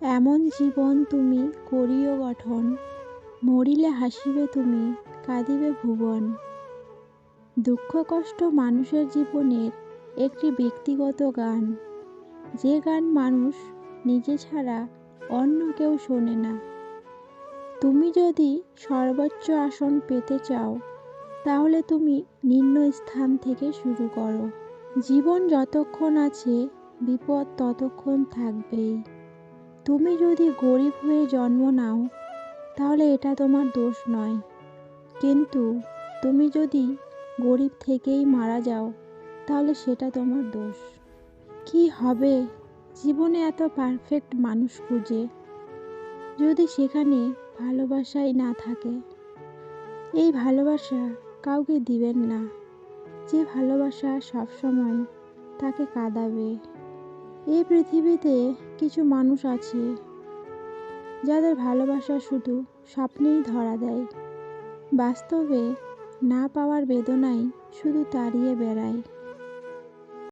এমন জীবন তুমি করিও গঠন। মরিলে হাসিবে তুমি, কাঁদিবে ভুবন। দুঃখ কষ্ট মানুষের জীবনের একটি ব্যক্তিগত গান। যে গান মানুষ নিজে ছাড়া অন্য কেউ শোনে না। তুমি যদি সর্বোচ্চ আসন পেতে চাও, তাহলে তুমি নিম্ন স্থান থেকে শুরু করো। জীবন যতক্ষণ আছে, বিপদ ততক্ষণ থাকবেই। তুমি যদি গরিব হয়ে জন্ম নাও, তাহলে এটা তোমার দোষ নয়। কিন্তু তুমি যদি গরিব থেকেই মারা যাও, তাহলে সেটা তোমার দোষ। কি হবে? জীবনে এত পারফেক্ট মানুষ খুঁজে, যদি সেখানে ভালোবাসাই না থাকে। এই ভালোবাসা কাউকে দিবেন না। যে ভালোবাসা সবসময় তাকে কাঁদাবে। এই পৃথিবীতে কিছু মানুষ আছে যাদের ভালোবাসা শুধু স্বপ্নেই ধরা দেয়। বাস্তবে না পাওয়ার বেদনাই শুধু তাড়িয়ে বেড়ায়।